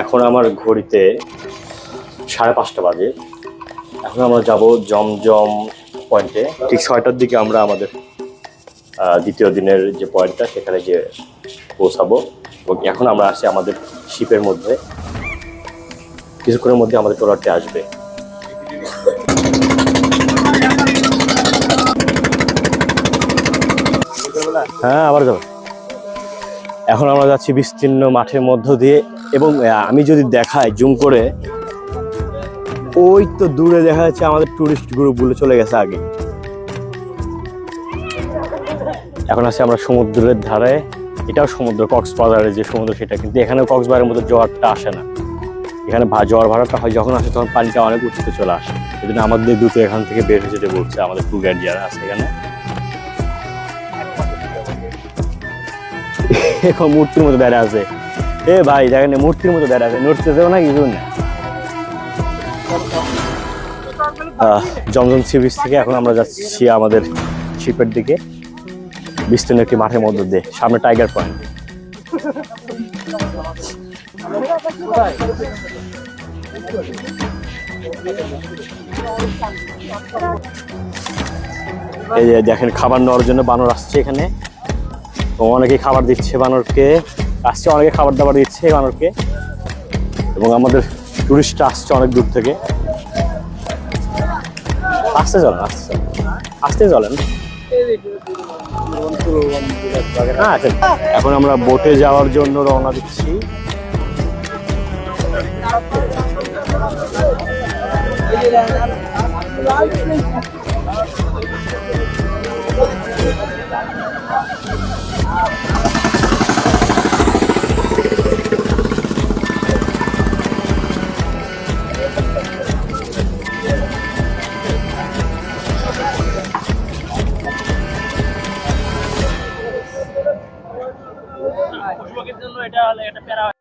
এখন আমার ঘড়িতে সাড়ে পাঁচটা বাজে। এখন আমরা যাব জমজম পয়েন্টে। ঠিক ছয়টার দিকে আমরা আমাদের দ্বিতীয় দিনের যে পয়েন্টটা, সেখানে গিয়ে পৌঁছাবো। এবং এখন আমরা আসি আমাদের শিপের মধ্যে। কিছুক্ষণের মধ্যে আমাদের ট্রলারটি আসবে। হ্যাঁ আবার যাব। এখন আমরা যাচ্ছি বিস্তীর্ণ মাঠের মধ্য দিয়ে এবং আমি যদি দেখাই জুম করে, ওই তো দূরে দেখা যাচ্ছে আমাদের টুরিস্ট গ্রুপগুলো চলে গেছে আগে। এখন আছি আমরা সমুদ্রের ধারে, এটাও সমুদ্র কক্সবাজারের যে সমুদ্র সেটা, কিন্তু এখানে কক্সবাজারের মতো জোয়ারটা আসে না। এখানে জোয়ার ভাড়াটা হয় যখন আসে তখন পানিটা অনেক উঁচুতে চলে আসে। এই জন্য আমাদের দ্রুত এখান থেকে বের হয়ে যেতে বলছে আমাদের ট্যুর গাইড যারা আছে এখানে। এখন মূর্তির মতো দাঁড়িয়ে আছে। এ ভাই, দেখেন মূর্তির মতো দাঁড়িয়ে আছে। নড়তে দেবো না, কিছু না। জমজম সি বিচ থেকে এখন আমরা যাচ্ছি আমাদের শিপের দিকে। বিস্তীর্ণ একটি মাঠের মধ্যে দিয়ে, সামনে টাইগার পয়েন্ট এই যে দেখেন, খাবার নেওয়ার জন্য বানর আসছে এখানে। তো অনেকে খাবার দিচ্ছে বানরকে, আসছে, অনেকে খাবার দাবার দিচ্ছে বানরকে। এবং আমাদের টুরিস্টরা আসছে অনেক দূর থেকে। আসতে চলেন আসতে চলেন। আসতে চলেন। হ্যাঁ, এখন আমরা বোটে যাওয়ার জন্য রওনা দিচ্ছি। যুবকের জন্য এটা একটা প্যারা